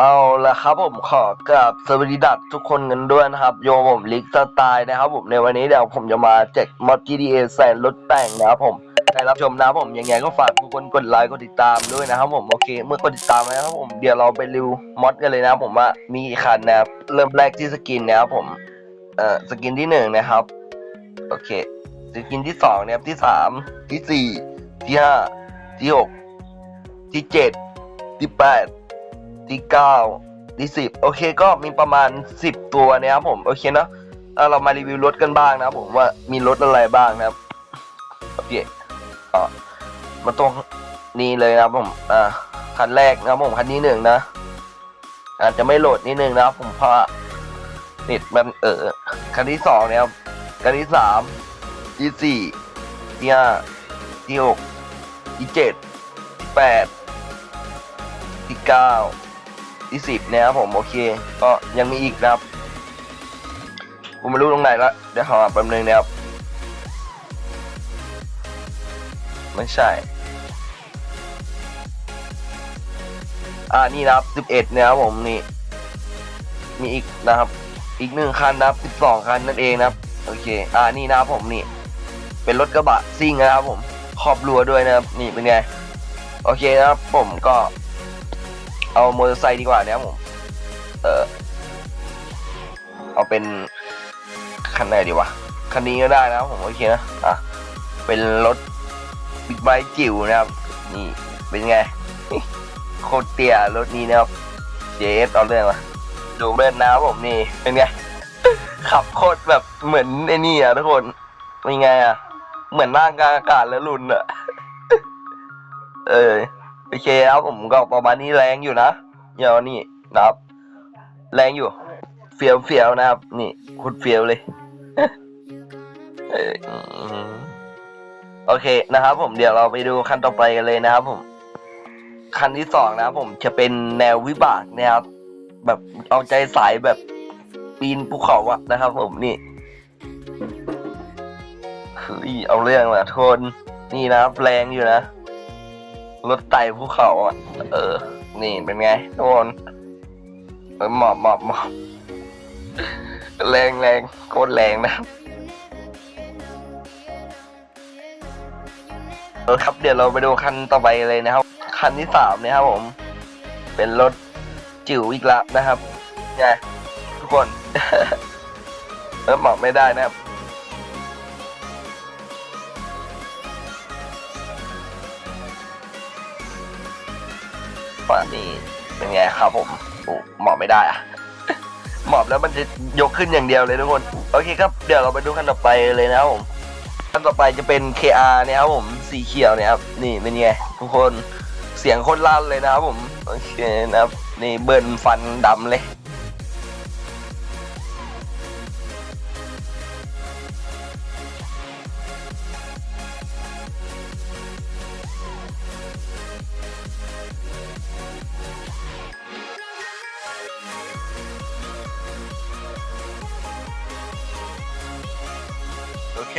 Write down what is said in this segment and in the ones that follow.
เอาละครับผมขอกราบสวัสดีดัตทุกคนกันด้วยนะครับ โยผมลิกสไตล์นะครับผมในวันนี้เดี๋ยวผมจะมาแจกมอด GTA แสนรถแต่งนะครับผมใครรับชมนะครับผมยังไงก็ฝากทุกคนกดไลค์กดติดตามด้วยนะครับผมโอเค เมื่อกดติดตามแล้วครับผมเดี๋ยวเราไปรีวมอดกันเลยนะผมว่ามีกี่คันนะครับเริ่มแรกที่สกินนะครับผมเอ่อสกินที่หนึ่งนะครับโอเคสกินที่สองนะครับที่สามที่สี่ที่ห้าที่หกที่เจ็ดที่แปด ที่เก้าที่สิบโอเคก็มีประมาณสิบตัวนะครับผมโอเคเนอะเรามารีวิวรถกันบ้างนะครับผมว่ามีรถอะไรบ้างนะครับโอเคอ่ามาตรงนี้เลยนะครับผมอ่าคันแรกนะครับผมคันที่หนึ่งนะ อาจจะไม่โหลดนิดนึงนะครับผมเพราะน็ตมันเออคันที่สองนะครับคันที่สามที่สี่ที่ห้าที่หกที่เจ็ดที่แปดที่เก้า ที่สิบนะครับผมโอเค ก็ยังมีอีกนะครับผมไม่รู้ตรงไหนละเดี๋ยวขอแป๊บนึงนะครับไม่ใช่ อ่านี่นะครับสิบเอ็ดนะครับผมนี่มีอีกนะครับ อีกหนึ่งคันนะครับสิบสองคันนั่นเองนะครับโอเค อ่านี่นะครับผมนี่ เป็นรถกระบะซิ่งนะครับผมขอบรัวด้วยนะครับนี่เป็นไงโอเคนะครับผมก็ เอามอเตอร์ไซค์ดีกว่านะครับผม เออเอาเป็นคันไหนดีวะ คันนี้ก็ได้นะผมโอเคนะ อะ เป็นรถบิ๊กไบค์จิ๋วนะครับ นี่เป็นไง โคตรเตี้ยรถนี้นะครับเจสเอาเรื่องมาดูเล่นนะครับผมนี่ เป็นไง ขับโคตรแบบเหมือนไอ้นี่อะทุกคน เป็นไงอะ เหมือนนั่งกลางอากาศแล้วลุนอะ เออ โอเคครับผมก็ประมาณนี้แรงอยู่นะเดี๋ยวนี่นะครับ แรงอยู่เฟียวเฟียวนะครับ นี่คุดเฟียวเลยโอเคนะครับ ผมเดี๋ยวเราไปดูคันต่อไปกันเลยนะครับ ผมคันที่สองนะครับผมจะเป็นแนววิบากนะครับ แบบเอาใจสายแบบปีนภูเขาอะนะครับ ผมนี่เฮ้ยเอาเรื่องว่ะทนนี่นะครับแรงอยู่นะ รถไต่ภูเขาอะ เออ นี่เป็นไงทุกคนเออหมอบหมอบหมอบแรงแรงโคตรแรงนะครับเออครับเดี๋ยวเราไปดูคันต่อไปเลยนะครับ คันที่สามนะครับผม เป็นรถจิ๋วอีกแล้วนะครับไงทุกคน เออหมอบไม่ได้นะครับ ว่านี่เป็นไงครับผมโอ้หมอบไม่ได้อะหมอบแล้วมันจะยกขึ้นอย่างเดียวเลยทุกคน โอเคครับ เดี๋ยวเราไปดูขั้นต่อไปเลยนะครับผมขั้นต่อไปจะเป็น KR เนี่ยครับผมสีเขียวเนี่ยครับนี่เป็นไงทุกคนเสียงโคตรลั่นเลยนะครับผมโอเคนะครับนี่เบิร์นฟันดำเลย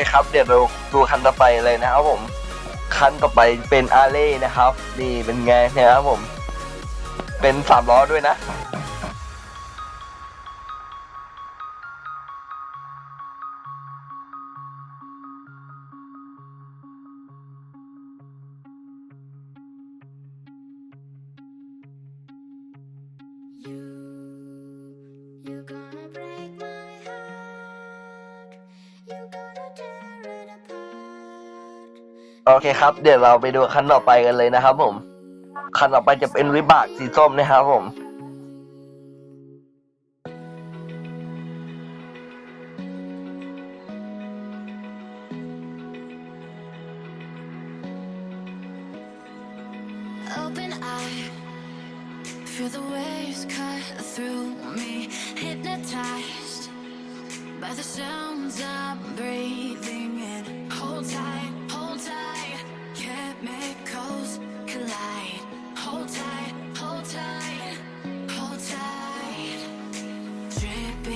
คครับ เดี๋ยวเราดูคันต่อไปเลยนะครับผม คันต่อไปเป็นอาเล่นะครับ นี่เป็นไงนะครับผม เป็นสามล้อด้วยนะ โอเคครับ เดี๋ยวเราไปดูคันต่อไปกันเลยนะครับผม คันต่อไปจะเป็นวิบากสีส้มนะครับผม เ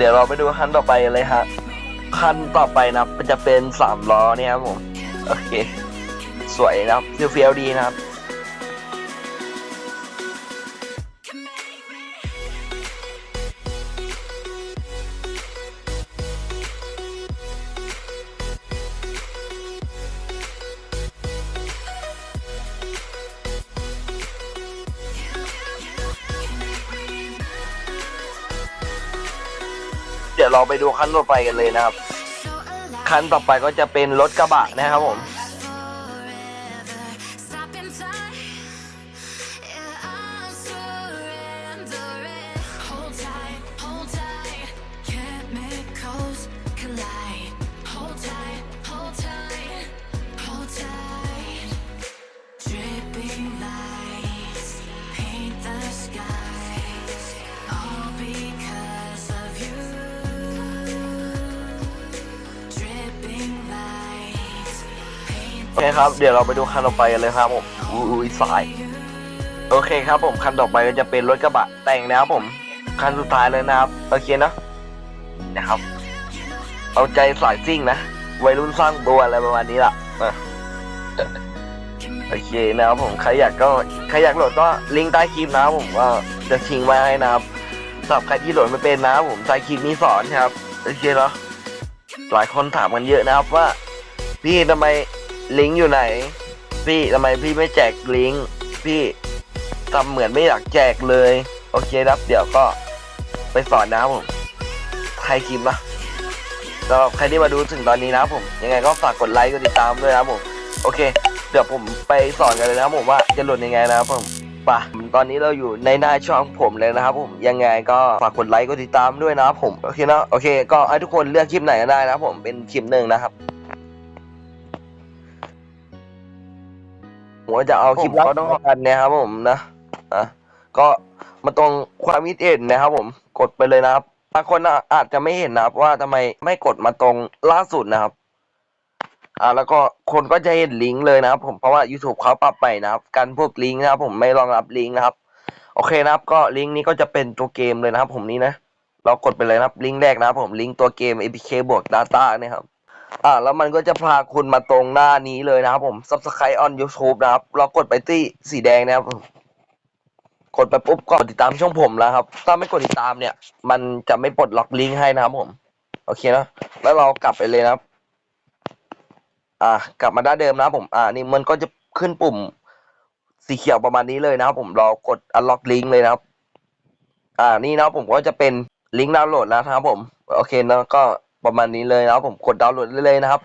ดี๋ยวเราไปดูคันต่อไปเลยฮะ คันต่อไปนะครับจะเป็นสามล้อเนี่ยครับผม โอเค สวยนะครับเฟี้ยวๆดีนะครับ ดี๋ยวเราไปดูคันต่อไปกันเลยนะครับ So alive คันต่อไปก็จะเป็นรถกระบะนะครับผม โอเคครับ เดี๋ยวเราไปดูคันต่อไปกันเลยครับผมอุ้ยสาย โอเคครับผมคันต่อไปก็จะเป็นรถกระบะแต่งนะครับผม คันสุดท้ายเลยนะครับโอเคเนะนะครับ เอาใจสายซิ่งนะวัยรุ่นสร้างตัวอะไรประมาณนี้ล่ะโอเคนะครับผมใครอยากก็ใครอยากโหลดก็ลิงก์ใต้คลิปนะครับผมก็จะทิ้งไว้ให้นะครับสำหรับใครที่โหลดไม่เป็นนะครับผมใต้คลิปนี้สอนครับโอเคเนาะหลายคนถามกันเยอะนะครับว่าพี่ทำไม ลิงก์อยู่ไหน พี่ทำไมพี่ไม่แจกลิงก์พี่ทำเหมือนไม่อยากแจกเลย โอเคครับ เดี๋ยวก็ไปสอนนะครับผมใครคลิปนะสำหรับใครที่มาดูถึงตอนนี้นะครับผม ยังไงก็ฝากกดไลค์กดติดตามด้วยนะครับผม โอเค เดี๋ยวผมไปสอนกันเลยนะครับผมว่าจะหลุดยังไงนะครับผมไป่ะตอนนี้เราอยู่ในหน้าช่องผมเลยนะครับผมยังไงก็ฝากกดไลค์กดติดตามด้วยนะครับผมโอเคนะโอเค ก็ให้ทุกคนเลือกคลิปไหนก็ได้นะครับผมเป็นคลิปหนึ่งนะครับ ผมก็จะเอาคลิปเราต้องกันเนะครับผมนะอะก็มาตรงความคิดเห็นนะครับ ผมกดไปเลยนะครับบางคนอะอาจจะไม่เห็นนะครับ ว่าทำไมไม่กดมาตรงล่าสุดนะครับ อ่า แล้วก็คนก็จะเห็นลิงก์เลยนะครับ ผมเพราะว่า YouTube เขาปรับไปนะครับการพวกลิงก์นะครับ ผมไม่รองรับลิงก์นะครับโอเคนะครับ ก็ลิงก์นี้ก็จะเป็นตัวเกมเลยนะครับ ผมนี้นะ เรากดไปเลยนะครับลิงก์แรกนะครับ ผมลิงก์ตัวเกม APK บวก Data เนี่ยครับ อ่าแล้วมันก็จะพาคุณมาตรงหน้านี้เลยนะครับผม Subscribe on YouTube นะครับเรากดไปที่สีแดงนะครับกดไปปุ๊บก็กดติดตามช่องผมแล้วครับ ถ้าไม่กดติดตามเนี่ย มันจะไม่ปลดล็อกลิงก์ให้นะครับผม โอเคนะ แล้วเรากลับไปเลยนะครับ อ่ากลับมาด้านเดิมนะครับผม อ่า นี่มันก็จะขึ้นปุ่มสีเขียวประมาณนี้เลยนะครับ ผมเรากด unlock link เลยนะครับ อ่า นี่นะผมก็จะเป็นลิงก์ดาวน์โหลดแล้วนะครับผม โอเคนะก็ ประมาณนี้เลยนะครับผมกดดาวน์โหลดได้เลยนะครับ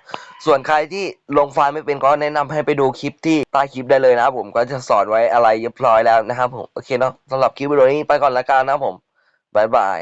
ส่วนใครที่ลงไฟล์ไม่เป็นก็แนะนำให้ไปดูคลิปที่ใต้คลิปได้เลยนะครับผมก็จะสอนไว้อะไรเรียบร้อยแล้วนะครับผมโอเคเนาะสำหรับคลิปวิดีโอนี้ไปก่อนละกันนะครับผมบ๊ายบาย